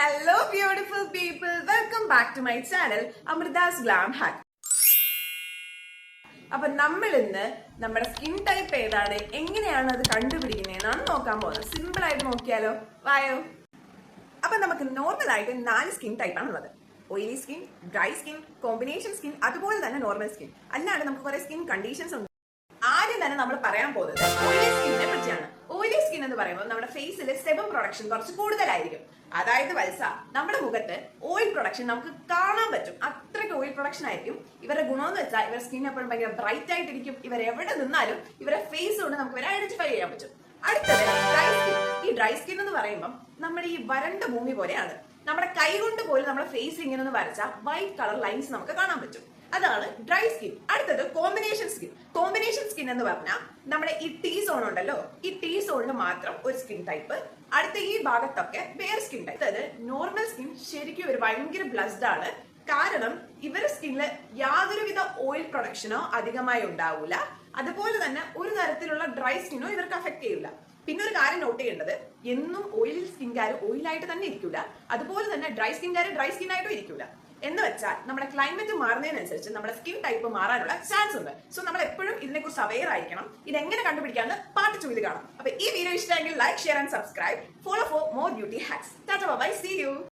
Hello beautiful people welcome back to my channel Amrutha's glam hack അപ്പൊ നമ്മൾ ഇന്ന് നമ്മുടെ സ്കിൻ ടൈപ്പ് ഏതാണ്? എങ്ങനെയാണ് അത് കണ്ടുപിടിക്കുന്നതെന്നാണ് നോക്കാൻ പോകുന്നത്. സിമ്പിൾ ആയിട്ട് നോക്കിയാലോ? വായോ? അപ്പൊ നമുക്ക് നോർമൽ ആയിട്ട് നാല് സ്കിൻ ടൈപ്പ് ഉള്ളത്. Oily skin dry skin combination skin അതുപോലെ തന്നെ നോർമൽ സ്കിൻ അല്ലാണ്ട് നമുക്ക് കുറെ സ്കിൻ കണ്ടീഷൻസ് ഉണ്ട്. ആദ്യം തന്നെ നമ്മൾ പറയാൻ പോകുന്നത് ഓയിലി സ്കിന്നിനെ പറ്റിയാണ്. പറയുമ്പോൾ നമ്മുടെ ഫേസിൽ സെബം പ്രൊഡക്ഷൻ കുറച്ച് കൂടുതലായിരിക്കും. അതായത് വത്സ നമ്മുടെ മുഖത്ത് ഓയിൽ പ്രൊഡക്ഷൻ നമുക്ക് കാണാൻ പറ്റും. അത്രയ്ക്ക് ഓയിൽ പ്രൊഡക്ഷൻ ആയിരിക്കും. ഇവരുടെ ഗുണമെന്ന് വെച്ചാൽ ഇവരുടെ സ്കിൻ എപ്പോഴും ഭയങ്കര ബ്രൈറ്റ് ആയിട്ടിരിക്കും. ഇവർ എവിടെ നിന്നാലും ഇവരുടെ ഫേസ് കൊണ്ട് നമുക്ക് ഇവരെ ഐഡന്റിഫൈ ചെയ്യാൻ പറ്റും. അടുത്തത് ഡ്രൈ സ്കിൻ ഈ ഡ്രൈ സ്കിൻ എന്ന് പറയുമ്പോൾ നമ്മുടെ ഈ വരണ്ട ഭൂമി പോലെയാണ്. നമ്മുടെ കൈ കൊണ്ട് പോലും നമ്മുടെ ഫേസ് ഇങ്ങനെ ഒന്ന് വരച്ചാൽ വൈറ്റ് കളർ ലൈൻസ് നമുക്ക് കാണാൻ പറ്റും. അതാണ് ഡ്രൈ സ്കിൻ അടുത്തത് സ്കിൻ എന്ന് പറഞ്ഞാൽ നമ്മുടെ ഈ ടീ സോൺ ഉണ്ടല്ലോ. ഈ ടീ സോണിന് മാത്രം ഒരു സ്കിൻ ടൈപ്പ് അടുത്ത ഈ ഭാഗത്തൊക്കെ വേറെ സ്കിൻ ടൈപ്പ് അതായത് നോർമൽ സ്കിൻ ശരിക്കും ഒരു ഭയങ്കര ബ്ലസ്ഡ് ആണ്. കാരണം ഇവരുടെ സ്കിന്നിൽ യാതൊരുവിധ ഓയിൽ പ്രൊഡക്ഷനോ അധികമായി ഉണ്ടാവില്ല അതുപോലെ തന്നെ ഒരു തരത്തിലുള്ള ഡ്രൈ സ്കിന്നോ ഇവർക്ക് അഫക്ട് ചെയ്യില്ല പിന്നെ ഒരു കാര്യം നോട്ട് ചെയ്യേണ്ടത് എന്നും ഓയിൽ സ്കിൻകാർ ഓയിലായിട്ട് തന്നെ ഇരിക്കില്ല അതുപോലെ തന്നെ ഡ്രൈ സ്കിൻകാർ ഡ്രൈ സ്കിൻ ആയിട്ടും ഇരിക്കൂല. എന്ന് വെച്ചാൽ നമ്മുടെ ക്ലൈമറ്റ് മാറുന്നതിനനുസരിച്ച് നമ്മുടെ സ്കിൻ ടൈപ്പ് മാറാനുള്ള ചാൻസ് ഉണ്ട്. സോ നമ്മൾ എപ്പോഴും ഇതിനെക്കുറിച്ച് അവെയർ ആയിരിക്കണം. ഇത് എങ്ങനെ കണ്ടുപിടിക്കാന്ന് പാർട്ട് ടൂവിൽ കാണാം. അപ്പൊ ഈ വീഡിയോ ഇഷ്ടമെങ്കിൽ like share and subscribe follow for more beauty hacks bye see you